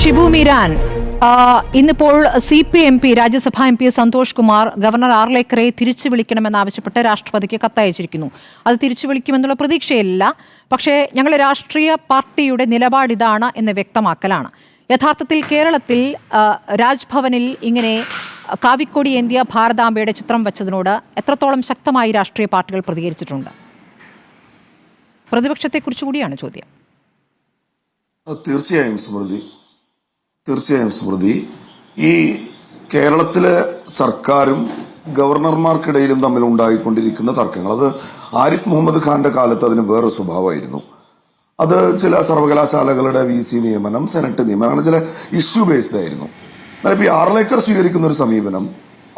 ഷിബു മീരാൻ ഇന്നിപ്പോൾ C P M P Rajya Sabha M P Santhosh Kumar governor ആർലേക്കറെ തിരിച്ചു വിളിക്കണമെന്നാവശ്യപ്പെട്ട് രാഷ്ട്രപതിക്ക് കത്തയച്ചിരിക്കുന്നു. അത് തിരിച്ചു വിളിക്കുമെന്നുള്ള പ്രതീക്ഷയില്ല പക്ഷേ ഞങ്ങൾ രാഷ്ട്രീയ പാർട്ടിയുടെ നിലപാട് ഇതാണ് എന്ന് വ്യക്തമാക്കലാണ്. യഥാർത്ഥത്തിൽ കേരളത്തിൽ രാജ്ഭവനിൽ ഇങ്ങനെ കാവിക്കൊടി ഏന്തിയ ഭാരതാംബയുടെ ചിത്രം വെച്ചതിനോട് എത്രത്തോളം ശക്തമായി രാഷ്ട്രീയ പാർട്ടികൾ പ്രതികരിച്ചിട്ടുണ്ട്? പ്രതിപക്ഷത്തെക്കുറിച്ച് കൂടിയാണ് ചോദ്യം. തീർച്ചയായും സ്മൃതി. തീർച്ചയായും സ്മൃതി. ഈ കേരളത്തിലെ സർക്കാരും ഗവർണർമാർക്കിടയിലും തമ്മിൽ ഉണ്ടായിക്കൊണ്ടിരിക്കുന്ന തർക്കങ്ങൾ. അത് ആരിഫ് മുഹമ്മദ് ഖാന്റെ കാലത്ത് അതിന് വേറൊരു സ്വഭാവമായിരുന്നു. അത് ചില സർവകലാശാലകളുടെ വി സി നിയമനം സെനറ്റ് നിയമനം അങ്ങനെ ചില ഇഷ്യൂ ബേസ്ഡ് ആയിരുന്നു. എന്നാൽ ഇപ്പൊ ഈ ആർലേക്കർ സ്വീകരിക്കുന്ന ഒരു സമീപനം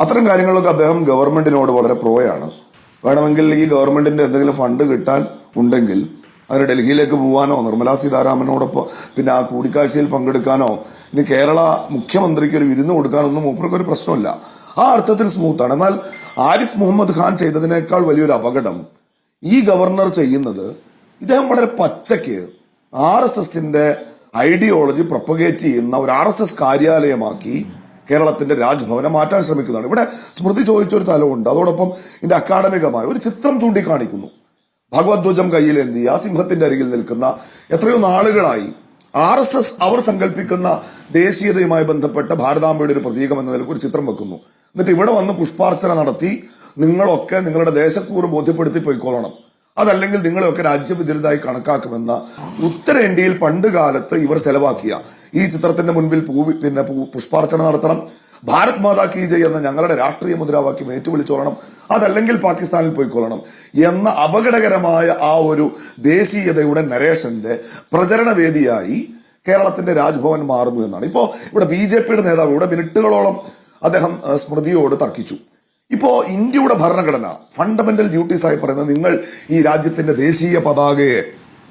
അത്തരം കാര്യങ്ങളൊക്കെ അദ്ദേഹം ഗവൺമെന്റിനോട് വളരെ പ്രോയാണ് വേണമെങ്കിൽ ഈ ഗവൺമെന്റിന്റെ എന്തെങ്കിലും ഫണ്ട് കിട്ടാൻ ഉണ്ടെങ്കിൽ അതിന് ഡൽഹിയിലേക്ക് പോകാനോ നിർമ്മലാ സീതാരാമനോടൊപ്പം പിന്നെ ആ കൂടിക്കാഴ്ചയിൽ പങ്കെടുക്കാനോ ഇനി കേരള മുഖ്യമന്ത്രിക്ക് ഒരു വിരുന്ന് കൊടുക്കാനൊന്നും മൂപ്പർക്ക് ഒരു പ്രശ്നമില്ല. ആ അർത്ഥത്തിൽ സ്മൂത്താണ് എന്നാൽ ആരിഫ് മുഹമ്മദ് ഖാൻ ചെയ്തതിനേക്കാൾ വലിയൊരു അപകടം ഈ ഗവർണർ ചെയ്യുന്നത് ഇദ്ദേഹം വളരെ പച്ചയ്ക്ക് ആർ എസ് എസിന്റെ ഐഡിയോളജി പ്രൊപ്പഗേറ്റ് ചെയ്യുന്ന ഒരു ആർ എസ് എസ് കാര്യാലയമാക്കി കേരളത്തിന്റെ രാജ്ഭവനെ മാറ്റാൻ ശ്രമിക്കുന്നതാണ്. ഇവിടെ സ്മൃതി ചോദിച്ചൊരു തലമുണ്ട്. അതോടൊപ്പം ഇതിന്റെ അക്കാഡമികമായ ഒരു ചിത്രം ചൂണ്ടിക്കാണിക്കുന്നു. ഭഗവത്ധ്വജം കയ്യിലേന്തി ആ സിംഹത്തിന്റെ അരികിൽ നിൽക്കുന്ന എത്രയോ നാളുകളായി ആർ എസ് എസ് അവർ സങ്കല്പിക്കുന്ന ദേശീയതയുമായി ബന്ധപ്പെട്ട ഭാരതാംബയുടെ ഒരു പ്രതീകം എന്ന നിലയ്ക്ക് ഒരു ചിത്രം വെക്കുന്നു. എന്നിട്ട് ഇവിടെ വന്ന് പുഷ്പാർച്ചന നടത്തി നിങ്ങളൊക്കെ നിങ്ങളുടെ ദേശക്കൂറ് ബോധ്യപ്പെടുത്തി പോയിക്കൊള്ളണം. അതല്ലെങ്കിൽ നിങ്ങളെയൊക്കെ രാജ്യവിദ്യതായി കണക്കാക്കുമെന്ന ഉത്തരേന്ത്യയിൽ പണ്ട് കാലത്ത് ഇവർ ചെലവാക്കിയ ഈ ചിത്രത്തിന്റെ മുൻപിൽ പൂ പിന്നെ പുഷ്പാർച്ചന നടത്തണം. ഭാരത് മാതാ കീ ജയ് എന്ന ഞങ്ങളുടെ രാഷ്ട്രീയ മുദ്രാവാക്യം ഏറ്റുവിളിച്ചോളണം. അതല്ലെങ്കിൽ പാകിസ്ഥാനിൽ പോയിക്കൊള്ളണം എന്ന അപകടകരമായ ആ ഒരു ദേശീയതയുടെ നരേഷന്റെ പ്രചരണ വേദിയായി കേരളത്തിന്റെ രാജ്ഭവൻ മാറുന്നു എന്നാണ്. ഇപ്പോ ഇവിടെ ബി ജെ പിയുടെ നേതാവ് ഇവിടെ മിനിറ്റുകളോളം അദ്ദേഹം സ്മൃതിയോട് തർക്കിച്ചു. ഇപ്പോ ഇന്ത്യയുടെ ഭരണഘടന ഫണ്ടമെന്റൽ ഡ്യൂട്ടീസ് ആയി പറയുന്നത് നിങ്ങൾ ഈ രാജ്യത്തിന്റെ ദേശീയ പതാകയെ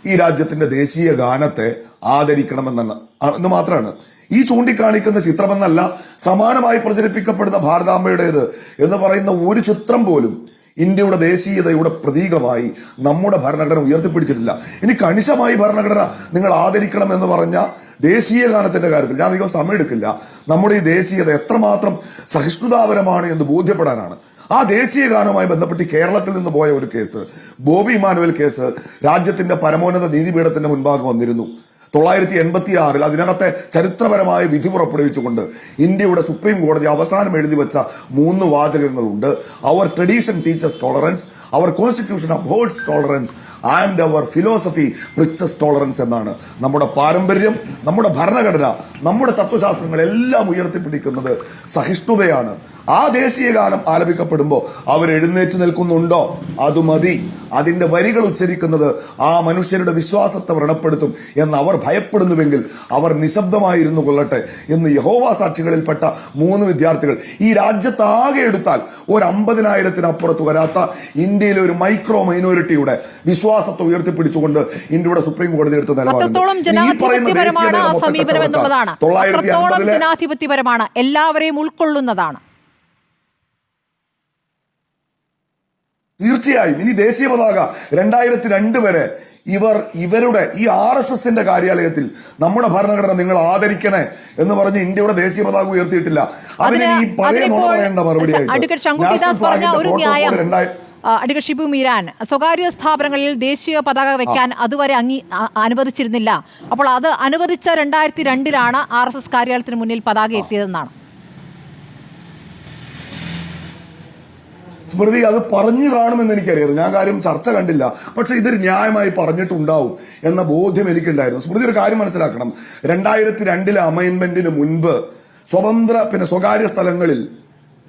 ഈ രാജ്യത്തിന്റെ ദേശീയ ഗാനത്തെ ആദരിക്കണമെന്നാണ്. എന്ന് മാത്രമാണ്. ഈ ചൂണ്ടിക്കാണിക്കുന്ന ചിത്രമെന്നല്ല സമാനമായി പ്രചരിപ്പിക്കപ്പെടുന്ന ഭാരതാംബയുടേത് എന്ന് പറയുന്ന ഒരു ചിത്രം പോലും ഇന്ത്യയുടെ ദേശീയതയുടെ പ്രതീകമായി നമ്മുടെ ഭരണഘടന ഉയർത്തിപ്പിടിച്ചിട്ടില്ല. ഇനി കണിശമായി ഭരണഘടന നിങ്ങൾ ആദരിക്കണം എന്ന് പറഞ്ഞ ദേശീയ ഗാനത്തിന്റെ കാര്യത്തിൽ ഞാൻ അധികം സമയമെടുക്കില്ല നമ്മുടെ ഈ ദേശീയത എത്രമാത്രം സഹിഷ്ണുതാപരമാണ് എന്ന് ബോധ്യപ്പെടാനാണ്. ആ ദേശീയ ഗാനവുമായി ബന്ധപ്പെട്ട് കേരളത്തിൽ നിന്ന് പോയ ഒരു കേസ് ബോബി ഇമാനുവൽ കേസ് രാജ്യത്തിന്റെ പരമോന്നത നീതിപീഠത്തിന്റെ മുൻപാകെ വന്നിരുന്നു. തൊള്ളായിരത്തി എൺപത്തി ആറിൽ അതിനകത്തെ ചരിത്രപരമായ വിധി പുറപ്പെടുവിച്ചുകൊണ്ട് ഇന്ത്യയുടെ സുപ്രീം കോടതി അവസാനം എഴുതി വെച്ച മൂന്ന് വാചകങ്ങളുണ്ട്. Our tradition teaches tolerance our constitution absorbs tolerance and our philosophy preaches tolerance എന്നാണ്. നമ്മുടെ പാരമ്പര്യം നമ്മുടെ ഭരണഘടന നമ്മുടെ തത്വശാസ്ത്രങ്ങൾ എല്ലാം ഉയർത്തിപ്പിടിക്കുന്നത് സഹിഷ്ണുതയാണ്. ആ ദേശീയ ഗാനം ആലപിക്കപ്പെടുമ്പോൾ അവർ എഴുന്നേറ്റ് നിൽക്കുന്നുണ്ടോ? അത് മതി. അതിന്റെ വരികൾ ഉച്ചരിക്കുന്നത് ആ മനുഷ്യരുടെ വിശ്വാസത്തെ വ്രണപ്പെടുത്തും എന്ന് അവർ ഭയപ്പെടുന്നുവെങ്കിൽ അവർ നിശബ്ദമായിരുന്നു കൊള്ളട്ടെ എന്ന് യഹോവ സാക്ഷികളിൽപ്പെട്ട മൂന്ന് വിദ്യാർത്ഥികൾ ഈ രാജ്യത്താകെ എടുത്താൽ ഒരു അമ്പതിനായിരത്തിനപ്പുറത്ത് വരാത്ത ഇന്ത്യയിലെ ഒരു മൈക്രോ മൈനോറിറ്റിയുടെ വിശ്വാസത്തെ ഉയർത്തിപ്പിടിച്ചുകൊണ്ട് ഇന്ത്യയുടെ സുപ്രീം കോടതി എടുത്ത നിലപാടാണ് തൊള്ളായിരത്തി ജനാധിപത്യപരമാണ് എല്ലാവരെയും ഉൾക്കൊള്ളുന്നതാണ്. തീർച്ചയായും. ഇനി ദേശീയ പതാക രണ്ടായിരത്തി രണ്ട് വരെ ഇവർ ഇവരുടെ ഈ ആർ എസ് എസിന്റെ കാര്യാലയത്തിൽ നമ്മുടെ ഭരണഘടന നിങ്ങൾ ആദരിക്കണേ എന്ന് പറഞ്ഞ് ഇന്ത്യയുടെ ദേശീയ പതാക ഉയർത്തിയിട്ടില്ല. അതിന് ഈ പഴയ നുണ മറുപടി പറയേണ്ട മറുപടിയായിട്ട് അഡ്വക്കേറ്റ് ഷിബു മീരാൻ സ്വകാര്യ സ്ഥാപനങ്ങളിൽ ദേശീയ പതാക വെക്കാൻ അതുവരെ അംഗീ അനുവദിച്ചിരുന്നില്ല. അപ്പോൾ അത് അനുവദിച്ച രണ്ടായിരത്തി രണ്ടിലാണ് ആർ എസ് എസ് കാര്യാലയത്തിന് മുന്നിൽ പതാക എത്തിയതെന്നാണ്. സ്മൃതി അത് പറഞ്ഞു കാണുമെന്ന് എനിക്കറിയാം. ഞാൻ കാര്യം ചർച്ച കണ്ടില്ല. പക്ഷെ ഇതൊരു ന്യായമായി പറഞ്ഞിട്ടുണ്ടാവും എന്ന ബോധ്യം എനിക്കുണ്ടായിരുന്നു. സ്മൃതി ഒരു കാര്യം മനസ്സിലാക്കണം. രണ്ടായിരത്തി രണ്ടിലെ അമൈൻമെന്റിന് മുൻപ് സ്വതന്ത്ര പിന്നെ സ്വകാര്യ സ്ഥലങ്ങളിൽ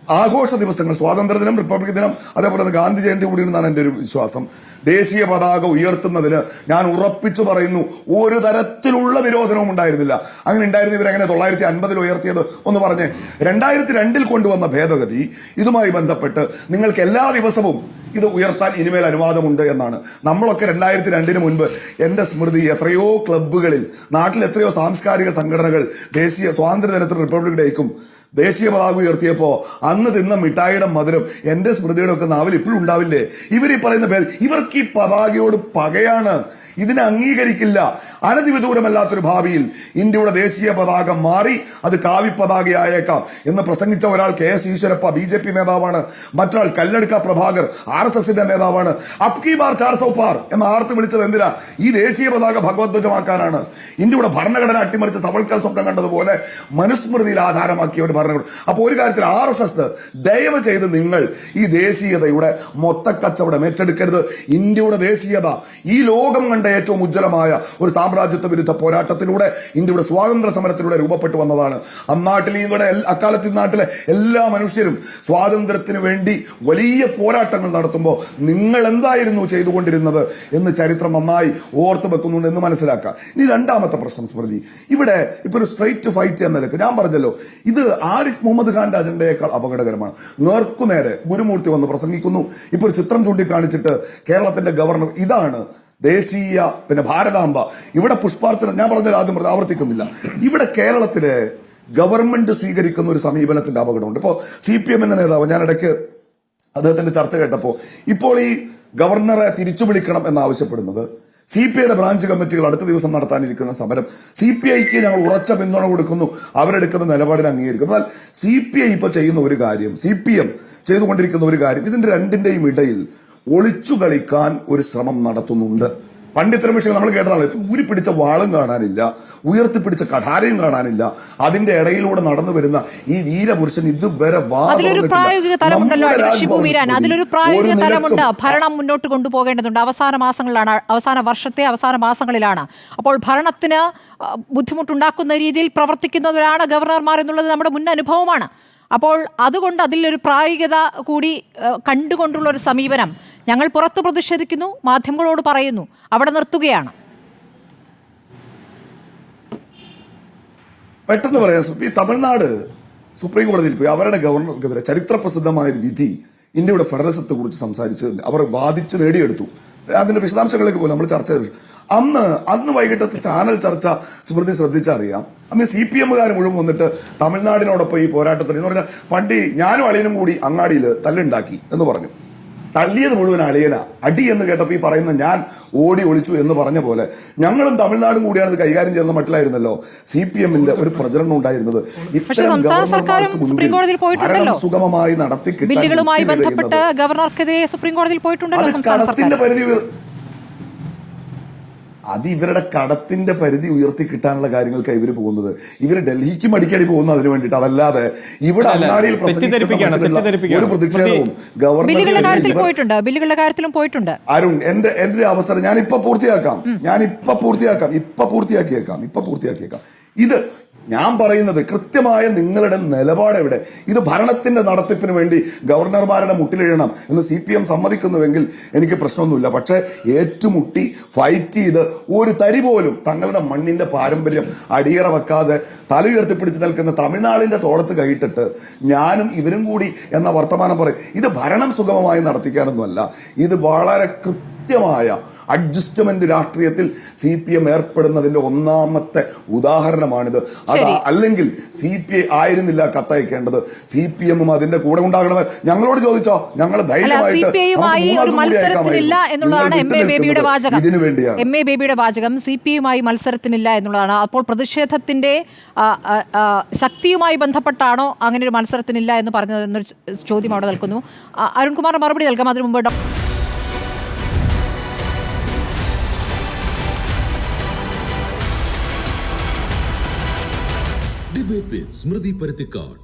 ആഘോഷ ദിവസങ്ങൾ സ്വാതന്ത്ര്യദിനം റിപ്പബ്ലിക് ദിനം അതേപോലെ തന്നെ ഗാന്ധി ജയന്തി കൂടി എന്നാണ് എന്റെ ഒരു വിശ്വാസം. ദേശീയ പതാക ഉയർത്തുന്നതിന് ഞാൻ ഉറപ്പിച്ചു പറയുന്നു ഒരു തരത്തിലുള്ള വിരോധനവും ഉണ്ടായിരുന്നില്ല. അങ്ങനെ ഉണ്ടായിരുന്ന ഇവരെങ്ങനെ തൊള്ളായിരത്തി അൻപതിൽ ഉയർത്തിയത്? ഒന്ന് പറഞ്ഞേ രണ്ടായിരത്തി രണ്ടിൽ കൊണ്ടുവന്ന ഭേദഗതി ഇതുമായി ബന്ധപ്പെട്ട് നിങ്ങൾക്ക് എല്ലാ ദിവസവും ഇത് ഉയർത്താൻ ഇനിമേൽ അനുവാദമുണ്ട് എന്നാണ്. നമ്മളൊക്കെ രണ്ടായിരത്തി രണ്ടിന് മുൻപ് എന്റെ സ്മൃതി എത്രയോ ക്ലബ്ബുകളിൽ നാട്ടിൽ എത്രയോ സാംസ്കാരിക സംഘടനകൾ ദേശീയ സ്വാതന്ത്ര്യ ദിനത്തിനും റിപ്പബ്ലിക് ഡേക്കും ദേശീയ പതാക ഉയർത്തിയപ്പോ അന്ന് തിന്ന മിഠായിയുടെ മധുരം എന്റെ സ്മൃതിയുടെ ഒക്കെ നാവിൽ ഇപ്പോഴും ഉണ്ടാവില്ലേ? ഇവർ ഈ പറയുന്ന പേര് ഇവർക്ക് ഈ പതാകയോട് പകയാണ്. ഇതിനെ അംഗീകരിക്കില്ല. അനധിവിദൂരമല്ലാത്തൊരു ഭാവിയിൽ ഇന്ത്യയുടെ ദേശീയ പതാക മാറി അത് കാവി പതാകയായേക്കാം എന്ന് പ്രസംഗിച്ച ഒരാൾ K S Eshwarappa B J P നേതാവാണ്. മറ്റൊരാൾ കല്ലടുക്ക പ്രഭാകർ ആർ എസ് എസിന്റെ നേതാവാണ്. അപ്കി ബാർ ചാർ സൗ പാർ ആർത്ത് വിളിച്ചത് എന്തിനാ? ഈ ദേശീയ പതാക ഭഗവത്വജമാക്കാനാണ് ഇന്ത്യയുടെ ഭരണഘടന അട്ടിമറിച്ച് സവൽക്കർ സ്വപ്നം കണ്ടതുപോലെ മനുസ്മൃതിയിൽ ആധാരമാക്കിയ ഒരു ഭരണഘടന അപ്പോൾ ഒരു കാര്യത്തിൽ ആർ എസ് എസ് ദയവ് ചെയ്ത് നിങ്ങൾ ഈ ദേശീയതയുടെ മൊത്തക്കച്ചവടം ഏറ്റെടുക്കരുത്. ഇന്ത്യയുടെ ദേശീയത ഈ ലോകം കണ്ട ഏറ്റവും ഉജ്ജ്വലമായ ഒരു സാമ്രാജ്യത്വ വിരുദ്ധ പോരാട്ടത്തിലൂടെ ഇന്ത്യയുടെ സ്വാതന്ത്ര്യ സമരത്തിലൂടെ രൂപപ്പെട്ടു വന്നതാണ്. അന്നാട്ടിൽ ഇവിടെ അക്കാലത്ത് നാട്ടിലെ എല്ലാ മനുഷ്യരും സ്വാതന്ത്ര്യത്തിന് വേണ്ടി വലിയ പോരാട്ടങ്ങൾ നടത്തുമ്പോൾ നിങ്ങൾ എന്തായിരുന്നു ചെയ്തുകൊണ്ടിരുന്നത് എന്ന് ചരിത്രം നന്നായി ഓർത്തു വെക്കുന്നുണ്ട് എന്ന് മനസ്സിലാക്കാം. ഇനി രണ്ടാമത്തെ പ്രശ്നം സ്മൃതി. ഇവിടെ ഇപ്പൊ ഒരു സ്ട്രൈറ്റ് ഫൈറ്റ് എന്ന നിലയ്ക്ക് ഞാൻ പറഞ്ഞല്ലോ ഇത് ആരിഫ് മുഹമ്മദ് ഖാന്റെ അജണ്ടയേക്കാൾ അപകടകരമാണ്. നേർക്കുനേരെ ഗുരുമൂർത്തി വന്ന് പ്രസംഗിക്കുന്നു. ഇപ്പൊ ഒരു ചിത്രം ചൂണ്ടിക്കാണിച്ചിട്ട് കേരളത്തിന്റെ ഗവർണർ ഇതാണ് ദേശീയ പിന്നെ ഭാരതാംബ. ഇവിടെ പുഷ്പാർച്ചന ഞാൻ പറഞ്ഞത് ആദ്യം ആവർത്തിക്കുന്നില്ല. ഇവിടെ കേരളത്തിലെ ഗവൺമെന്റ് സ്വീകരിക്കുന്ന ഒരു സമീപനത്തിന്റെ അപകടമുണ്ട്. ഇപ്പോ സി പി എമ്മിന്റെ നേതാവ് ഞാൻ ഇടയ്ക്ക് അദ്ദേഹത്തിന്റെ ചർച്ച കേട്ടപ്പോൾ ഇപ്പോൾ ഈ ഗവർണറെ തിരിച്ചു വിളിക്കണം എന്നാവശ്യപ്പെടുന്നത് സി പി ഐയുടെ ബ്രാഞ്ച് കമ്മിറ്റികൾ അടുത്ത ദിവസം നടത്താനിരിക്കുന്ന സമരം സി പി ഐക്ക് ഞങ്ങൾ ഉറച്ച പിന്തുണ കൊടുക്കുന്നു. അവരെടുക്കുന്ന നിലപാടിനെ അംഗീകരിക്കുന്നു. എന്നാൽ സി പി ഐ ഇപ്പൊ ചെയ്യുന്ന ഒരു കാര്യം സി പി എം ചെയ്തുകൊണ്ടിരിക്കുന്ന ഒരു കാര്യം ഇതിന്റെ രണ്ടിന്റെയും ഇടയിൽ ഒളിച്ചു കളിക്കാൻ ഒരു ശ്രമം നടത്തുന്നുണ്ട്. പണ്ഡിത്തരം വിഷയങ്ങൾ നമ്മൾ കേട്ടതാണ് ഊരി പിടിച്ച വാളും കാണാനില്ല ഉയർത്തിപ്പിടിച്ച കഠാരയും കാണാനില്ല. അതിന്റെ ഇടയിലൂടെ നടന്നു വരുന്ന ഈ വീരപുരുഷൻ ഇതുവരെ അതിലൊരു പ്രായോഗിക തലമുണ്ടല്ലോ നമ്മുടെ ഷിബു വീരാൻ. അതിലൊരു പ്രായോഗിക തലമുണ്ട്. ഭരണം മുന്നോട്ട് കൊണ്ടുപോകേണ്ടതുണ്ട്. അവസാന മാസങ്ങളിലാണ് അവസാന വർഷത്തെ അവസാന മാസങ്ങളിലാണ്. അപ്പോൾ ഭരണത്തിന് ബുദ്ധിമുട്ടുണ്ടാക്കുന്ന രീതിയിൽ പ്രവർത്തിക്കുന്നവരാണ് ഗവർണർമാർ എന്നുള്ളത് നമ്മുടെ മുൻ അനുഭവമാണ്. അപ്പോൾ അതുകൊണ്ട് അതിലൊരു പ്രായോഗികത കൂടി കണ്ടുകൊണ്ടുള്ള ഒരു സമീപനം. ഞങ്ങൾ പുറത്ത് പ്രതിഷേധിക്കുന്നു മാധ്യമങ്ങളോട് പറയുന്നു അവിടെ നിർത്തുകയാണ്. പെട്ടെന്ന് പറയാം ഈ തമിഴ്നാട് സുപ്രീം കോടതിയിൽ പോയി അവരുടെ ഗവർണർക്കെതിരെ ചരിത്ര പ്രസിദ്ധമായ ഒരു വിധി ഇന്ത്യയുടെ ഫെഡറലിസത്തെ കുറിച്ച് സംസാരിച്ച് അവർ വാദിച്ച് നേടിയെടുത്തു. അതിന്റെ വിശദാംശങ്ങളിലേക്ക് പോലും നമ്മൾ ചർച്ച ചെയ്തു. അന്ന് അന്ന് വൈകിട്ടത്തെ ചാനൽ ചർച്ച സ്മൃതി ശ്രദ്ധിച്ചറിയാം. അന്ന് സി പി എമ്മുകാർ മുഴുവൻ വന്നിട്ട് തമിഴ്നാടിനോടൊപ്പം ഈ പോരാട്ടത്തിൽ എന്ന് പറഞ്ഞാൽ പണ്ടി ഞാനും അളിയനും കൂടി അങ്ങാടിയിൽ തല്ലുണ്ടാക്കി എന്ന് പറഞ്ഞു. തള്ളിയത് മുഴുവൻ അളിയന. അടി എന്ന് കേട്ടപ്പോൾ ഈ പറയുന്ന ഞാൻ ഓടി ഒളിച്ചു എന്ന് പറഞ്ഞ പോലെ. ഞങ്ങളും തമിഴ്നാടും കൂടിയാണ് ഇത് കൈകാര്യം ചെയ്യുന്ന മട്ടിലായിരുന്നല്ലോ. സി പി എമ്മിന്റെ ഒരു പ്രചരണം ഉണ്ടായിരുന്നത്. സുഗമമായി നടത്തി കിട്ടാൻ ബന്ധപ്പെട്ട്. ഗവർണർക്കെതിരെ സുപ്രീം കോടതിയിൽ പോയിട്ടുണ്ടല്ലോ സംസ്ഥാന സർക്കാർ. അത് ഇവരുടെ കടത്തിന്റെ പരിധി ഉയർത്തി കിട്ടാനുള്ള കാര്യങ്ങൾക്കാണ് ഇവർ പോകുന്നത്. ഇവർ ഡൽഹിക്ക് മടിക്കടി പോകുന്നത് അതിന് വേണ്ടിയിട്ട്. അതല്ലാതെ ഇവിടെ അണ്ണാടിയിൽ ഒരു പ്രതിഷേധവും ഗവർണർ പോയിട്ടുണ്ട്. ബില്ലുകളുടെ കാര്യത്തിലും പോയിട്ടുണ്ട്. അരുൺ എന്റെ എന്റെ അവസരം ഞാൻ ഇപ്പൊ പൂർത്തിയാക്കാം. ഞാൻ ഇപ്പൊ പൂർത്തിയാക്കാം. ഇപ്പൊ പൂർത്തിയാക്കിയേക്കാം. ഇപ്പൊ പൂർത്തിയാക്കിയേക്കാം. ഇത് ഞാൻ പറയുന്നത് കൃത്യമായ നിങ്ങളുടെ നിലപാട് എവിടെ ഇത് ഭരണത്തിന്റെ നടത്തിപ്പിന് വേണ്ടി ഗവർണർമാരുടെ മുട്ടിലെഴണം എന്ന് സി പി എം സമ്മതിക്കുന്നുവെങ്കിൽ എനിക്ക് പ്രശ്നമൊന്നുമില്ല. പക്ഷേ ഏറ്റുമുട്ടി ഫൈറ്റ് ചെയ്ത് ഒരു തരി പോലും തങ്ങളുടെ മണ്ണിന്റെ പാരമ്പര്യം അടിയറ വെക്കാതെ തല ഉയർത്തിപ്പിടിച്ച് നിൽക്കുന്ന തമിഴ്നാടിന്റെ തോളത്ത് കൈയിട്ടിട്ട് ഞാനും ഇവരും കൂടി എന്ന വർത്തമാനം പറയും. ഇത് ഭരണം സുഗമമായി നടത്തിക്കാനൊന്നുമല്ല. ഇത് വളരെ കൃത്യമായ അഡ്ജസ്റ്റ്മെന്റ് രാഷ്ട്രീയത്തിൽ സി പി എം ഏർപ്പെടുന്നതിന്റെ ഒന്നാമത്തെ ഉദാഹരണമാണിത്. അത്. അല്ലെങ്കിൽ സി പി ഐ ആയിരുന്നില്ല കത്തയക്കേണ്ടത്. സി പി എമ്മും അതിന്റെ കൂടെ ഉണ്ടാകണമെന്ന് ഞങ്ങളോട് ചോദിച്ചോ? ഞങ്ങൾ ധൈര്യമായിട്ട് ഇതിനു വേണ്ടിയാണ്. എം എ ബേബിയുടെ വാചകം സി പി ഐയുമായി മത്സരത്തിനില്ല എന്നുള്ളതാണ്. അപ്പോൾ പ്രതിഷേധത്തിന്റെ ശക്തിയുമായി ബന്ധപ്പെട്ടാണോ അങ്ങനെ ഒരു മത്സരത്തിനില്ല എന്ന് പറഞ്ഞത് എന്നൊരു ച- ചോദ്യം അവിടെ നിൽക്കുന്നു. അരുൺകുമാർ മറുപടി നൽകാം. അതിനു മുമ്പ് ഡിബേറ്റ് സ്മൃതി പരുത്തിക്കാട്